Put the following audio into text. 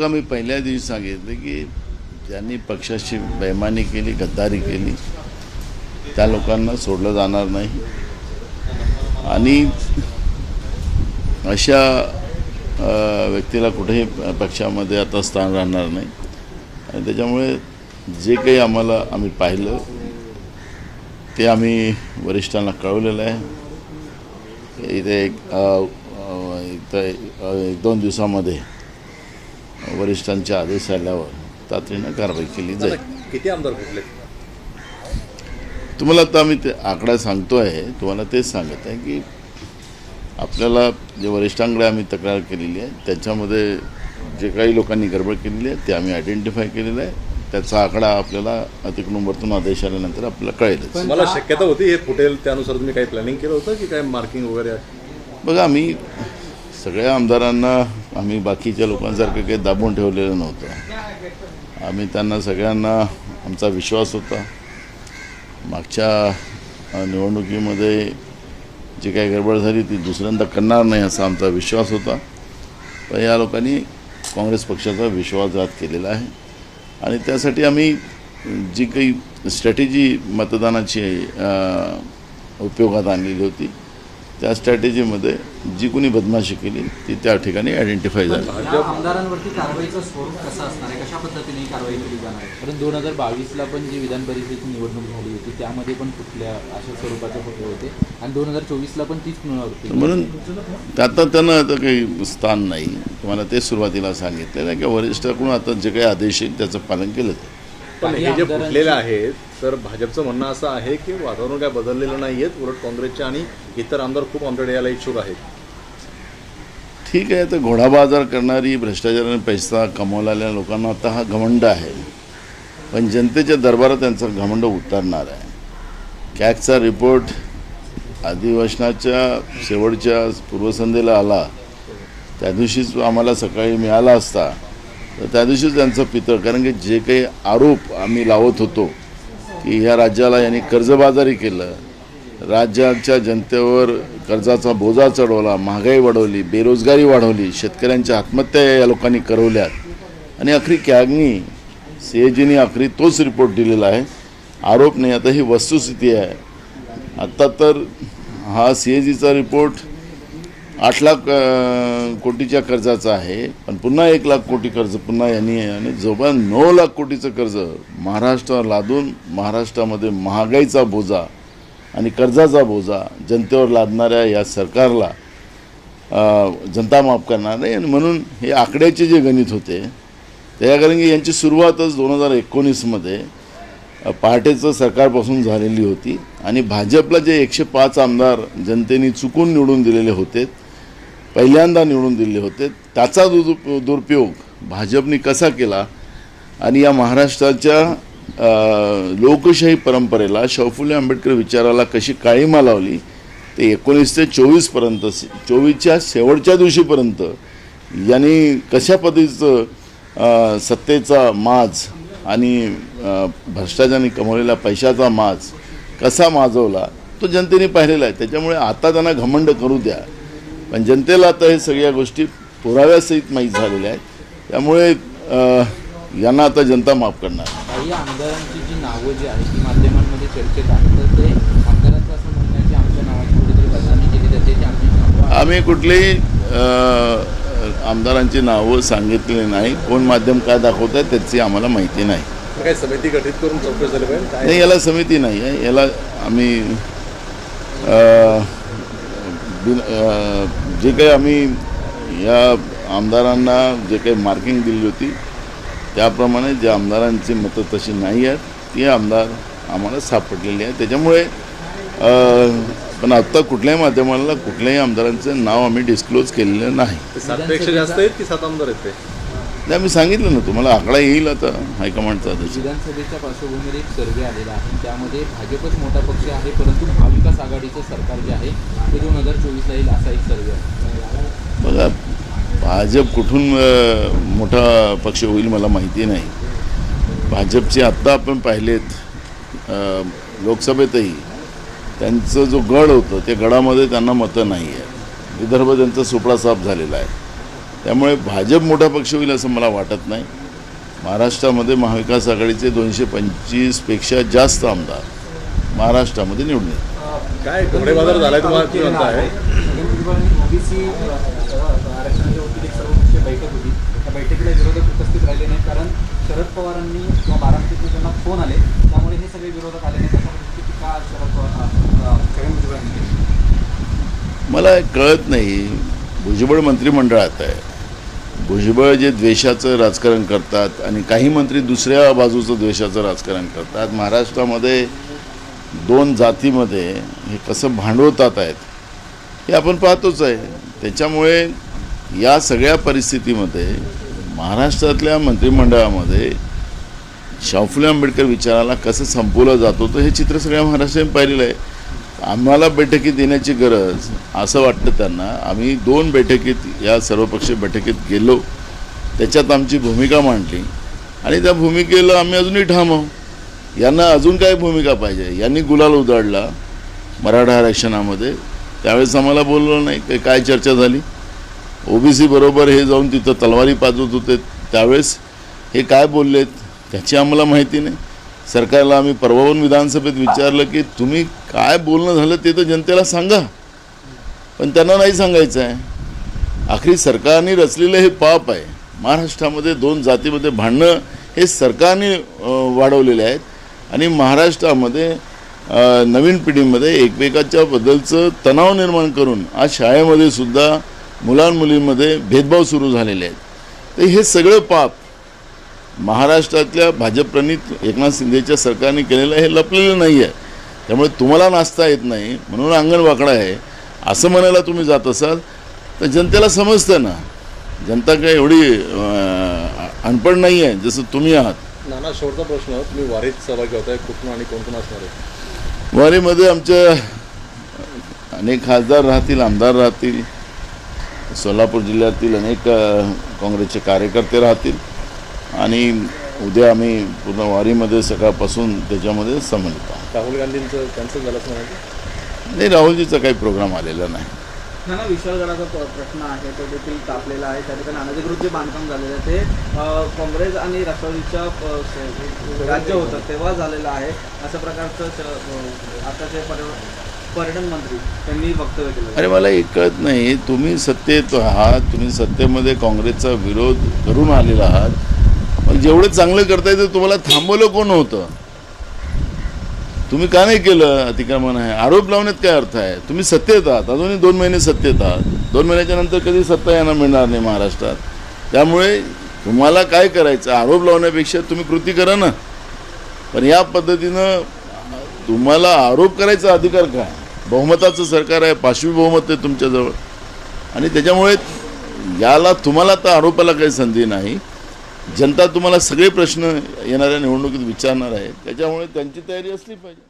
बघा मी पहिल्या दिवशी सांगितलं की ज्यांनी पक्षाची बेमानी केली गद्दारी केली त्या लोकांना सोडलं जाणार नाही. आणि अशा व्यक्तीला कुठेही पक्षामध्ये आता स्थान राहणार नाही. आणि त्याच्यामुळे जे काही आम्हाला आम्ही पाहिलं ते आम्ही वरिष्ठांना कळवलेलं आहे. इथे एक इथं एक दोन दिवसामध्ये वरिष्ठांचे आदेश आल्यावर तातडीनं कारवाई केली जाईल. किती आमदार फुटले तुम्हाला आता आम्ही ते आकडा सांगतो आहे तुम्हाला तेच सांगत आहे की आपल्याला जे वरिष्ठांकडे आम्ही तक्रार केलेली आहे त्याच्यामध्ये जे काही लोकांनी गडबड केलेली आहे ते आम्ही आयडेंटिफाय केलेलं आहे. त्याचा आकडा आपल्याला अतिक्रमणातून आदेश आल्यानंतर आपल्याला कळेलच. मला शक्यता होती हे फुटेल त्यानुसार तुम्ही काही प्लॅनिंग केलं होतं की काय मार्किंग वगैरे? बघा आम्ही सगळ्या आमदारांना आम्ही बाकीच्या लोकांसारखं काही दाबून ठेवलेलं नव्हतं. आम्ही त्यांना सगळ्यांना आमचा विश्वास होता. मागच्या निवडणुकीमध्ये जी काही गडबड झाली ती दुसऱ्यांदा करणार नाही असा आमचा विश्वास होता. पण या लोकांनी काँग्रेस पक्षाचा विश्वासघात केलेला आहे. आणि त्यासाठी आम्ही जी काही स्ट्रॅटेजी मतदानाची उपयोगात आणलेली होती त्या स्ट्रॅटेजीमध्ये जी कोणी बदमाशी केली ती त्या ठिकाणी आयडेंटिफाय झाली. आमदारांवरती कारवाईचं स्वरूप कसं असणार आहे? कशा पद्धतीने कारवाई केली जाणार आहे? कारण दोन हजार बावीसला पण जी विधान परिषदेची निवडणूक झाली होती त्यामध्ये पण कुठल्या अशा स्वरूपाचे फोटो होते. आणि दोन हजार चोवीसला पण तीच पुनरावृत्ती म्हणून आता त्यांना आता काही स्थान नाही. तुम्हाला ते सुरुवातीला सांगितलेलं आहे की वरिष्ठाकडून आता जे काही आदेश येईल त्याचं पालन केलं पण हे जे फुटलेले आहेत तर भाजपचं म्हणणं असं आहे की वातावरण काय बदललेलं नाही आहेत उलट काँग्रेसच्या आणि इतर आमदार खूप आमच्याकडे यायला इच्छुक आहेत. ठीक आहे तर घोडाबाजार करणारी करणारी भ्रष्टाचाराने पैसा कमवलेल्या लोकांना आता हा घमंड आहे. पण जनतेच्या दरबारात त्यांचा घमंड उतरणार आहे. कॅगचा रिपोर्ट अधिवेशनाच्या शेवटच्या पूर्वसंध्येला आला. त्या दिवशीच आम्हाला सकाळी मिळाला असता. तर त्या दिवशीच त्यांचं पितळ कारण की जे काही आरोप आम्ही लावत होतो की ह्या राज्याला यांनी कर्जबाजारी केलं. राज्याच्या जनतेवर कर्जाचा बोजा चढवला महागाई वाढवली बेरोजगारी वाढवली शेतकऱ्यांच्या आत्महत्या या लोकांनी करवल्यात. आणि अखरी कॅगनी सीएजीने अखरी तोच रिपोर्ट दिलेला आहे. आरोप नाही आता ही वस्तुस्थिती आहे. आत्ता तर हा सीएजीचा रिपोर्ट आठ लाख कोटीच्या कर्जाचं आहे पण पुन्हा एक लाख कोटी कर्ज पुन्हा यांनी आहे आणि जवळपास नऊ लाख कोटीचं कर्ज महाराष्ट्रावर लादून महाराष्ट्रामध्ये महागाईचा बोजा आणि कर्जाचा बोजा जनतेवर लादणाऱ्या या सरकारला जनता माफ करणार नाही. आणि म्हणून हे आकड्याचे जे गणित होते त्या कारण की यांची सुरुवातच दोन हजार एकोणीसमध्ये पहाटेचं सरकारपासून झालेली होती. आणि भाजपला जे एकशे पाच आमदार जनतेने चुकून निवडून दिलेले होते पहिल्यांदा निवडून दिले होते. त्याचा दुरुप दुरुपयोग भाजपने कसा केला? आणि या महाराष्ट्राच्या लोकशाही परंपरेला शाहफुले आंबेडकर विचाराला कशी काळीमा लावली? ते एकोणीस ते चोवीसपर्यंत चोवीसच्या शेवटच्या दिवशीपर्यंत यांनी कशा पद्धतीचं सत्तेचा माज आणि भ्रष्टाचाराने कमवलेला पैशाचा माज कसा माजवला? तो जनतेने पाहिलेला आहे. त्याच्यामुळे आता त्यांना घमंड करू द्या. पण जनतेला आता हे सगळ्या गोष्टी पुराव्यासहित माहीत झालेल्या आहेत. त्यामुळे अ, यांना आता जनता माफ करणार. काही आमदारांची जी नावं जी आहेत ती माध्यमांमध्ये चर्चेत आहेत तर ते आमदारांचं असं म्हणणं आहे की आमच्या नावाची कुठेतरी बदनामी केली जाते ती आमची नावं आम्ही कुठलेही अ, आमदारांची नावं सांगितली नाही. कोण माध्यम काय दाखवत आहे त्याची आम्हाला माहिती नाही. समिती गठीत करून चौकशी झाली पाहिजे? नाही याला समिती नाही आहे. याला आम्ही अ, बिन जे काही आम्ही या आमदारांना जे काही मार्किंग दिली होती त्याप्रमाणे ज्या आमदारांची मतं तशी नाही आहेत ती आमदार आम्हाला सापडलेली आहे त्याच्यामुळे पण आत्ता कुठल्याही माध्यमाला कुठल्याही आमदारांचं नाव आम्ही डिस्क्लोज केलेलं नाही. सातपेक्षा जास्त आहेत की सात आमदार आहेत ते? ते आम्ही सांगितलं ना तुम्हाला आकडा येईल आता हायकमांडचा विधानसभेच्या पार्श्वभूमीवर एक सर्वे आलेला आहे. त्यामध्ये भाजपच मोठा पक्ष आहे परंतु महाविकास आघाडीचं सरकार जे आहे ते दोन हजार चोवीसला येईल असा एक सर्वे आहे. बघा भाजप कुठून मोठा पक्ष होईल मला माहिती नाही. भाजपचे आत्ता आपण पाहिलेत लोकसभेतही त्यांचं जो गड होतं त्या गडामध्ये त्यांना मतं नाही आहे विदर्भ त्यांचा सुपडा साफ झालेला आहे. त्यामुळे भाजप मोठा पक्ष होईल असं मला वाटत नाही. महाराष्ट्रामध्ये महाविकास आघाडीचे दोनशे पंचवीसपेक्षा जास्त आमदार महाराष्ट्रामध्ये निवडून. काय घोडे बाजार झालाय तुम्हाला बैठकीला विरोधक उपस्थित राहिले नाही कारण शरद पवारांनी किंवा बारामतीतून त्यांना फोन आले. त्यामुळे हे सगळे विरोधक आले नाही शरद पवार मला कळत नाही. भुजबळ मंत्रिमंडळात आहे. भुजबळ जे द्वेषाचं राजकारण करतात आणि काही मंत्री दुसऱ्या बाजूचं द्वेषाचं राजकारण करतात महाराष्ट्रामध्ये दोन जातीमध्ये हे कसं भांडवतात आहेत हे आपण पाहतोच आहे. त्याच्यामुळे या सगळ्या परिस्थितीमध्ये महाराष्ट्रातल्या मंत्रिमंडळामध्ये शाहफुले आंबेडकर विचाराला कसं संपवलं जात होतं हे चित्र सगळ्या महाराष्ट्राने पाहिलेलं आहे. आम्हाला बैठकीत येण्याची गरज असं वाटतं त्यांना. आम्ही दोन बैठकीत या सर्वपक्षीय बैठकीत गेलो. त्याच्यात आमची भूमिका मांडली. आणि त्या भूमिकेला आम्ही अजूनही ठाम आहोत. यांना अजून काय भूमिका पाहिजे? यांनी गुलाल उधळला मराठा आरक्षणामध्ये. त्यावेळेस आम्हाला बोललं नाही काही काय चर्चा झाली? ओबीसी बरोबर हे जाऊन तिथं तलवारी पाजवत होते. त्यावेळेस हे काय बोललेत? त्याची आम्हाला माहिती नाही. सरकारला आम्ही परवाहून विधानसभेत विचारलं की तुम्ही काय बोलणं झालं ते तर जनतेला सांगा. पण त्यांना नाही सांगायचं आहे. आखरी सरकारने रचलेलं हे पाप आहे. महाराष्ट्रामध्ये दोन जातीमध्ये भांडणं हे सरकारने वाढवलेले आहेत. आणि महाराष्ट्रामध्ये नवीन पिढीमध्ये एकमेकाच्या बद्दलचं तणाव निर्माण करून आज शाळेमध्ये सुद्धा मुलांमुलींमध्ये भेदभाव सुरू झालेले आहेत. तर हे सगळं पाप महाराष्ट्रातल्या भाजपप्रणित एकनाथ शिंदेच्या सरकारने केलेलं हे लपलेलं नाही आहे त्यामुळे तुम्हाला नाचता येत नाही म्हणून अंगण वाकडा आहे. असं म्हणायला तुम्ही जात असाल तर जनतेला समजतं ना. जनता काय एवढी अं, अनपढ नाही आहे जसं तुम्ही आहात. नाना शेवटचा प्रश्न. तुम्ही वारीत सहभागी होताय कुठून आणि कोण कोण असणार आहे? वारीमध्ये आमच्या अनेक खासदार राहतील आमदार राहतील. सोलापूर जिल्ह्यातील अनेक काँग्रेसचे कार्यकर्ते राहतील. आणि उद्या आम्ही पूर्ण वारीमध्ये सकाळपासून त्याच्यामध्ये आहोत. राहुल गांधींचं कॅन्सल झालं असं नाही राहुलजीचा काही प्रोग्राम आलेला नाही. नाना विशाळगडाचा प्रश्न आहे तो देखील तापलेला आहे. त्या ठिकाणी अनधिकृत जे बांधकाम झालेलं आहे ते काँग्रेस आणि राष्ट्रवादीच्या राज्य होतं तेव्हा झालेलं आहे. अशा प्रकारचं आताचे पर्य- पर्यटन मंत्री त्यांनी वक्तव्य केलं. अरे मला एक कळत नाही तुम्ही सत्तेत आहात तुम्ही सत्तेमध्ये काँग्रेसचा विरोध करून आलेला आहात. मग जेवढं चांगलं करता येतं तुम्हाला थांबवलं कोण होतं? तुम्ही का नाही केलं अतिक्रमण आहे? आरोप लावण्यात काय अर्थ आहे? तुम्ही सत्तेत आहात. अजूनही दोन महिने सत्तेत आहात. दोन महिन्याच्या नंतर कधी सत्ता यांना मिळणार नाही महाराष्ट्रात? त्यामुळे तुम्हाला काय करायचं? आरोप लावण्यापेक्षा तुम्ही कृती करा ना. पण या पद्धतीनं तुम्हाला आरोप करायचा अधिकार काय? बहुमताचं सरकार आहे पाचवी बहुमत आहे तुमच्याजवळ. आणि त्याच्यामुळे याला तुम्हाला तर आरोपाला काही संधी नाही. जनता तुम्हाला सगळे प्रश्न येणाऱ्या निवडणुकीत विचारणार आहे. त्याच्यामुळे त्यांची तयारी असली पाहिजे.